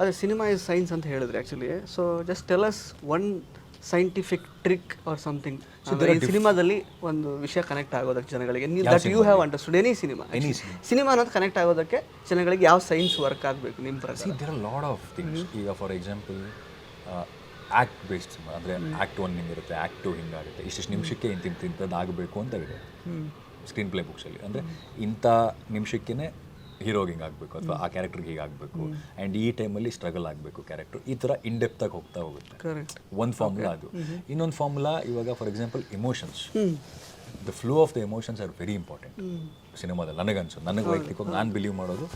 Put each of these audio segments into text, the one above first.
ಅದೇ cinema is science ಅಂತ ಹೇಳಿದ್ರೆ actually so just tell us one scientific trick or something ಸಿನಿಮಾದಲ್ಲಿ ಒಂದು ವಿಷಯ ಕನೆಕ್ಟ್ ಆಗೋದಕ್ಕೆ ಜನಗಳಿಗೆ. That you have understood any cinema any cinema ಅನ್ನೋದು ಕನೆಕ್ಟ್ ಆಗೋದಕ್ಕೆ ಜನಗಳಿಗೆ ಯಾವ ಸೈನ್ಸ್ ವರ್ಕ್ ಆಗಬೇಕು ನಿಮ್ಮ ಪ್ರಕಾರ? See there are lot of things ಈಗ ಫಾರ್ ಎಕ್ಸಾಂಪಲ್ ಆ್ಯಕ್ಟ್ ಬೇಸ್ಡ್ ಅಂದರೆ ಆ್ಯಕ್ಟ್ ಒನ್ ಹಿಂಗಿರುತ್ತೆ ಆ್ಯಕ್ಟ್ ಟು ಹಿಂಗಾಗುತ್ತೆ. ಇಷ್ಟಿಷ್ಟು ನಿಮಿಷಕ್ಕೆ ಇಂತ ಇಂತ ಇಂಥದ್ದು ಆಗಬೇಕು ಅಂತ ಇದೆ. ಸ್ಕ್ರೀನ್ ಪ್ಲೇ ಬುಕ್ಸಲ್ಲಿ ಅಂದರೆ ಇಂಥ ನಿಮಿಷಕ್ಕೇ ಹೀರೋಗೆ ಹಿಂಗೆ ಆಗಬೇಕು ಅಥವಾ ಆ ಕ್ಯಾರೆಕ್ಟರ್ಗೆ ಹೀಗಾಗಬೇಕು. ಆ್ಯಂಡ್ ಈ ಟೈಮಲ್ಲಿ ಸ್ಟ್ರಗಲ್ ಆಗಬೇಕು ಕ್ಯಾರೆಕ್ಟರ್ ಈ ಥರ ಇನ್ ಡೆಪ್ತಾಗಿ ಹೋಗ್ತಾ ಹೋಗುತ್ತೆ. ಕರೆಕ್ಟ್ ಒಂದು ಫಾರ್ಮುಲಾ ಅದು. ಇನ್ನೊಂದು ಫಾರ್ಮುಲಾ ಇವಾಗ for example emotions the flow of the emotions are very important ಸಿನಿಮಾದಲ್ಲಿ ನನಗನ್ಸು. ನನಗೆ ವೈಯಕ್ತಿಕವಾಗಿ ನಾನು ಬಿಲೀವ್ ಮಾಡೋದು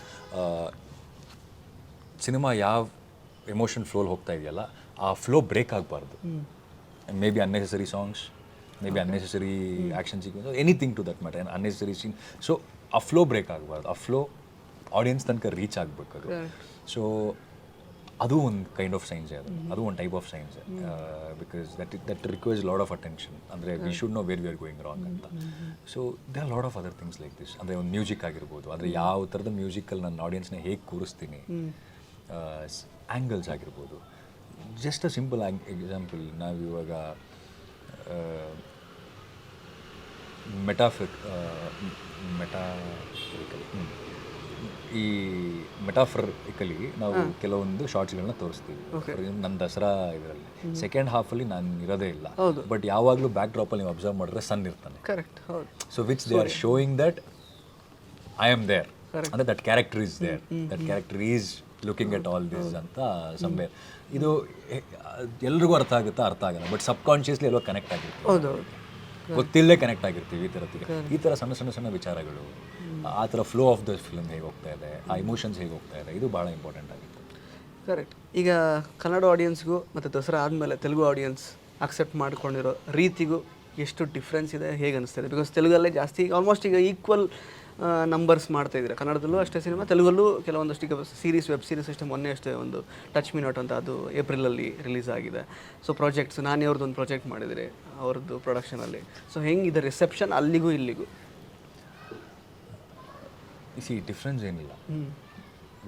ಸಿನಿಮಾ ಯಾವ ಎಮೋಷನ್ ಫ್ಲೋಲ್ ಹೋಗ್ತಾ ಇದೆಯಲ್ಲ ಆ ಫ್ಲೋ ಬ್ರೇಕ್ ಆಗಬಾರ್ದು. Maybe unnecessary songs maybe unnecessary action sequence anything to that matter unnecessary scene so ಆ ಫ್ಲೋ ಬ್ರೇಕ್ ಆಗಬಾರ್ದು. ಆ ಫ್ಲೋ ಆಡಿಯನ್ಸ್ ತನಕ ರೀಚ್ ಆಗಬೇಕು ಅದು ಸೊ ಅದು ಒಂದು ಕೈಂಡ್ ಆಫ್ ಸೈನ್ಸ್ ಅದು. ಅದು ಒಂದು type of science because that that requires lot of attention ಅಂದರೆ we should know where we are going wrong ಅಂತ. So they are lot of other things like this ಅಂದರೆ ಒಂದು music ಆಗಿರ್ಬೋದು. ಅಂದರೆ ಯಾವ ಥರದ ಮ್ಯೂಸಿಕಲ್ಲಿ ನನ್ನ ಆಡಿಯನ್ಸ್ನ ಹೇಗೆ ಕೂರಿಸ್ತೀನಿ? ಆ್ಯಂಗಲ್ಸ್ ಆಗಿರ್ಬೋದು. ಜಸ್ಟ್ ಅ ಸಿಂಪಲ್ ಎಕ್ಸಾಂಪಲ್ ನಾವು ಇವಾಗ ಮೆಟಾಫಿಕ್ ಮೆಟಾ ಈ ಮೆಟಾಫರಿಕಲಿ ನಾವು ಕೆಲವೊಂದು ಶಾರ್ಟ್ಸ್ಗಳನ್ನ ತೋರಿಸ್ತೀವಿ. ನನ್ನ ದಸರಾ ಇದರಲ್ಲಿ. ಸೆಕೆಂಡ್ ಹಾಫಲ್ಲಿ ನಾನು ಇರೋದೇ ಇಲ್ಲ. ಬಟ್ ಯಾವಾಗಲೂ ಬ್ಯಾಕ್ ಡ್ರಾಪಲ್ಲಿ ನೀವು ಅಬ್ಸರ್ವ್ ಮಾಡಿದ್ರೆ ಸನ್ ಇರ್ತಾನೆ. Correct so which they are showing that I am there ಅಂದ್ರೆ that character is there that character is looking at all this ಅಂತ ಸಂಬೇರ್ ಇದು ಎಲ್ರಿಗೂ ಅರ್ಥ ಆಗುತ್ತಾ ಅರ್ಥ ಆಗಲ್ಲ. ಬಟ್ ಸಬ್ ಕಾನ್ಷಿಯಸ್ಲಿ ಎಲ್ಲೋ ಕನೆಕ್ಟ್ ಹೌದು ಗೊತ್ತಿಲ್ಲದೆ ಕನೆಕ್ಟ್ ಆಗಿರ್ತೀವಿ ಈ ಥರ ಈ ಥರ ಸಣ್ಣ ಸಣ್ಣ ಸಣ್ಣ ವಿಚಾರಗಳು. ಆ ಥರ ಫ್ಲೋ ಆಫ್ ದ ಫಿಲ್ಮ್ ಹೇಗೆ ಹೋಗ್ತಾ ಇದೆ, ಆ ಇಮೋಷನ್ಸ್ ಹೇಗೆ ಹೋಗ್ತಾ ಇದೆ, ಇದು ಭಾಳ ಇಂಪಾರ್ಟೆಂಟ್ ಆಗಿತ್ತು. ಕರೆಕ್ಟ್ ಈಗ ಕನ್ನಡ ಆಡಿಯನ್ಸ್ಗೂ ಮತ್ತು ದಸರಾ ಆದಮೇಲೆ ತೆಲುಗು ಆಡಿಯನ್ಸ್ ಅಕ್ಸೆಪ್ಟ್ ಮಾಡ್ಕೊಂಡಿರೋ ರೀತಿಗೂ ಎಷ್ಟು ಡಿಫ್ರೆನ್ಸ್ ಇದೆ, ಹೇಗೆ ಅನಿಸ್ತಿದೆ ಬಿಕಾಸ್ ತೆಲುಗಲ್ಲೇ ಜಾಸ್ತಿ ಆಲ್ಮೋಸ್ಟ್ ಈಗ ಈಕ್ವಲ್ ನಂಬರ್ಸ್ ಮಾಡ್ತಾ ಇದ್ದಾರೆ. ಕನ್ನಡದಲ್ಲೂ ಅಷ್ಟೇ ಸಿನಿಮಾ ತೆಲುಗಲ್ಲೂ ಕೆಲವೊಂದಷ್ಟು ಈಗ ಸೀರೀಸ್ ವೆಬ್ ಸೀರೀಸ್ ಅಷ್ಟೇ, ಮೊನ್ನೆ ಅಷ್ಟೇ ಒಂದು ಟಚ್ ಮಿ ನಾಟ್ ಅಂತ ಅದು ಏಪ್ರಿಲಲ್ಲಿ ರಿಲೀಸ್ ಆಗಿದೆ. ಸೊ ಪ್ರಾಜೆಕ್ಟ್ಸ್ ನಾನೇ ಅವ್ರದ್ದು ಒಂದು ಪ್ರಾಜೆಕ್ಟ್ ಮಾಡಿದರೆ, ಅವ್ರದ್ದು ಪ್ರೊಡಕ್ಷನಲ್ಲಿ ಸೊ ಇದೆ ರಿಸೆಪ್ಷನ್ ಅಲ್ಲಿಗೂ ಇಲ್ಲಿಗೂ? ಸಿ ಡಿಫ್ರೆನ್ಸ್ ಏನಿಲ್ಲ.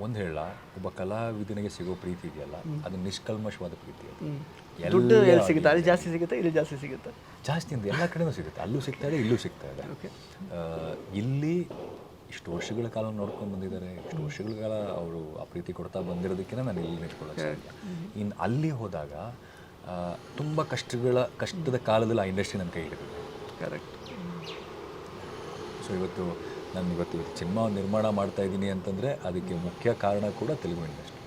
ಒಂದು ಹೇಳ ಒಬ್ಬ ಕಲಾವಿದನಿಗೆ ಸಿಗೋ ಪ್ರೀತಿ ಇದೆಯಲ್ಲ ಅದು ನಿಷ್ಕಲ್ಮಶವಾದ ಪ್ರೀತಿ ದುಡ್ಡು ಎಲ್ಲಿ ಸಿಗುತ್ತೆ? ಅಲ್ಲಿ ಜಾಸ್ತಿ ಸಿಗುತ್ತೆ ಇಲ್ಲಿ ಜಾಸ್ತಿ ಸಿಗುತ್ತೆ? ಜಾಸ್ತಿ ಅಂತ ಎಲ್ಲ ಕಡೆನೂ ಸಿಗುತ್ತೆ. ಅಲ್ಲೂ ಸಿಗ್ತಾ ಇದೆ ಇಲ್ಲೂ ಸಿಗ್ತಾ ಇದೆ. ಇಲ್ಲಿ ಇಷ್ಟು ವರ್ಷಗಳ ಕಾಲ ನೋಡ್ಕೊಂಡು ಬಂದಿದ್ದಾರೆ. ಇಷ್ಟು ವರ್ಷಗಳ ಕಾಲ ಅವರು ಆ ಪ್ರೀತಿ ಕೊಡ್ತಾ ಬಂದಿರೋದಕ್ಕಿಂತ ನಾನು ಇಲ್ಲಿ ನಿಂತ್ಕೊಳ್ಳೋಕೆ ಇನ್ನು ಅಲ್ಲಿ ಹೋದಾಗ ತುಂಬ ಕಷ್ಟಗಳ ಕಷ್ಟದ ಕಾಲದಲ್ಲಿ ಆ ಇಂಡಸ್ಟ್ರಿ ನನ್ನ ಕೈ ಹಿಡಿದಿದೆ ಕರೆಕ್ಟ್ ಸೊ ಇವತ್ತು ನಾನು ಇವತ್ತು ಇವತ್ತು ಸಿನಿಮಾ ನಿರ್ಮಾಣ ಮಾಡ್ತಾ ಇದ್ದೀನಿ ಅಂತಂದರೆ ಅದಕ್ಕೆ ಮುಖ್ಯ ಕಾರಣ ಕೂಡ ತೆಲುಗು ಇಂಡಸ್ಟ್ರಿ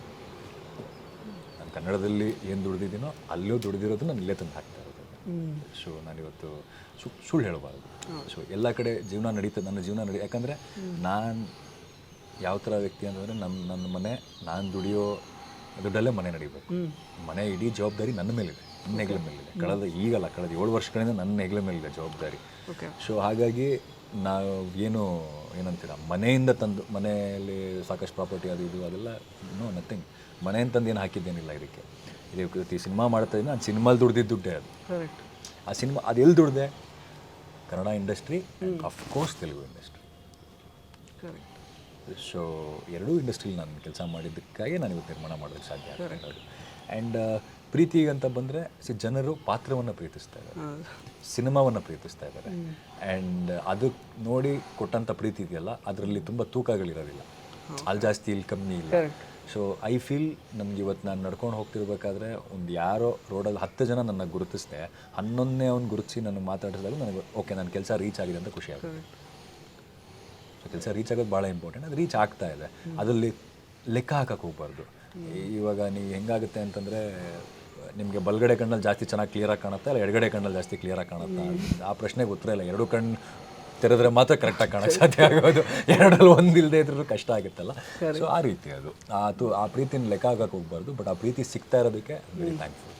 ನಾನು ಕನ್ನಡದಲ್ಲಿ ಏನು ದುಡಿದಿದ್ದೀನೋ ಅಲ್ಲೂ ದುಡಿದಿರೋದು ನಾನು ಇಲ್ಲೇ ತಂದು ಹಾಕ್ತಾ ಇರೋದು. ಸೊ ನಾನಿವತ್ತು ಸು ಸುಳ್ಳು ಹೇಳಬಾರ್ದು. ಸೊ ಎಲ್ಲ ಕಡೆ ಜೀವನ ನಡೀತದೆ ನನ್ನ ಜೀವನ ನಡೀ ಯಾಕಂದರೆ ನಾನು ಯಾವ ಥರ ವ್ಯಕ್ತಿ ಅಂತಂದರೆ ನನ್ನ ನನ್ನ ಮನೆ ನಾನು ದುಡಿಯೋ ದುಡ್ಡಲ್ಲೇ ಮನೆ ನಡಿಬೇಕು. ಮನೆ ಇಡೀ ಜವಾಬ್ದಾರಿ ನನ್ನ ಮೇಲಿದೆ ನನ್ನ ಹೆಗ್ಲ ಮೇಲಿದೆ. ಕಳೆದ ಈಗಲ್ಲ ಕಳೆದ ಏಳು ವರ್ಷಗಳಿಂದ ನನ್ನ ಹೆಗ್ಲ ಮೇಲಿದೆ ಜವಾಬ್ದಾರಿ. ಓಕೆ ಸೊ ಹಾಗಾಗಿ ನಾವು ಏನು ಏನಂತೀರ ಮನೆಯಿಂದ ತಂದು ಮನೆಯಲ್ಲಿ ಸಾಕಷ್ಟು ಪ್ರಾಪರ್ಟಿ ಅದು ಇದು ಅದೆಲ್ಲ ನೋ ನಥಿಂಗ್ ಮನೆಯಿಂದ ತಂದು ಏನು ಹಾಕಿದ್ದೇನಿಲ್ಲ ಇದಕ್ಕೆ. ಇದು ಈ ಸಿನಿಮಾ ಮಾಡ್ತಾ ಇದ್ದೀನಿ ನಾನು ಸಿನಿಮಾಲಿ ದುಡ್ದಿದ್ದು ದುಡ್ಡೇ ಅದು. ಕರೆಕ್ಟ್ ಆ ಸಿನಿಮಾ ಅದು ಎಲ್ಲಿ ದುಡ್ದೆ? Kannada industry of course Telugu industry correct so ಎರಡೂ ಇಂಡಸ್ಟ್ರಿಲಿ ನಾನು ಕೆಲಸ ಮಾಡಿದ್ದಕ್ಕಾಗಿ ನಾನು ಇವತ್ತು ನಿರ್ಮಾಣ ಮಾಡೋದಕ್ಕೆ ಸಾಧ್ಯ ಆ್ಯಂಡ್ ಪ್ರೀತಿ ಅಂತ ಬಂದರೆ ಸೊ ಜನರು ಪಾತ್ರವನ್ನು ಪ್ರೀತಿಸ್ತಾ ಇದ್ದಾರೆ. ಸಿನಿಮಾವನ್ನು ಪ್ರೀತಿಸ್ತಾ ಇದ್ದಾರೆ. ಆ್ಯಂಡ್ ಅದು ನೋಡಿ ಕೊಟ್ಟಂಥ ಪ್ರೀತಿ ಇದೆಯಲ್ಲ ಅದರಲ್ಲಿ ತುಂಬ ತೂಕಗಳಿರೋದಿಲ್ಲ. ಅಲ್ಲಿ ಜಾಸ್ತಿ ಇಲ್ಲಿ ಕಮ್ಮಿ ಇಲ್ಲ. ಸೊ ಐ ಫೀಲ್ ನನಗೆ ಇವತ್ತು ನಾನು ನಡ್ಕೊಂಡು ಹೋಗ್ತಿರ್ಬೇಕಾದ್ರೆ ಒಂದು ಯಾರೋ ರೋಡಲ್ಲಿ ಹತ್ತು ಜನ ನನ್ನ ಗುರುತಿಸ್ದೆ ಹನ್ನೊಂದನೇ ಅವ್ನು ಗುರುತಿಸಿ ನನ್ನ ಮಾತಾಡಿಸಿದಾಗ ನನಗೆ ಓಕೆ ನನ್ನ ಕೆಲಸ ರೀಚ್ ಆಗಿದೆ ಅಂತ ಖುಷಿ ಆಗುತ್ತೆ. ಸೊ ಕೆಲಸ ರೀಚ್ ಆಗೋದು ಭಾಳ ಇಂಪಾರ್ಟೆಂಟ್ ಅದು ರೀಚ್ ಆಗ್ತಾ ಇದೆ. ಅದರಲ್ಲಿ ಲೆಕ್ಕ ಹಾಕಕ್ಕೆ ಹೋಗ್ಬಾರ್ದು. ಇವಾಗ ನೀವು ಹೆಂಗಾಗುತ್ತೆ ಅಂತಂದರೆ ನಿಮಗೆ ಬಲ್ಗಡೆ ಕಣ್ಣಲ್ಲಿ ಜಾಸ್ತಿ ಚೆನ್ನಾಗಿ ಕ್ಲಿಯರಾಗಿ ಕಾಣುತ್ತೆ ಅಲ್ಲ ಎಡಗಡೆ ಕಣ್ಣಲ್ಲಿ ಜಾಸ್ತಿ ಕ್ಲಿಯರಾಗಿ ಕಾಣುತ್ತಾ? ಆ ಪ್ರಶ್ನೆಗೆ ಉತ್ತರ ಇಲ್ಲ. ಎರಡು ಕಣ್ಣು ತೆರೆದ್ರೆ ಮಾತ್ರ ಕರೆಕ್ಟಾಗಿ ಕಾಣಕ್ಕೆ ಸಾಧ್ಯ ಆಗೋದು. ಎರಡರಲ್ಲಿ ಒಂದಿಲ್ಲದೆ ಇದ್ರೂ ಕಷ್ಟ ಆಗುತ್ತಲ್ಲ? ಸೊ ಆ ರೀತಿ ಅದು. ಆ ತು ಆ ಪ್ರೀತಿನ ಲೆಕ್ಕ ಹಾಕಕ್ಕೆ ಹೋಗ್ಬಾರ್ದು ಬಟ್ ಆ ಪ್ರೀತಿ ಸಿಗ್ತಾ ಇರೋದಕ್ಕೆ ವೆರಿ ಥ್ಯಾಂಕ್ಫುಲ್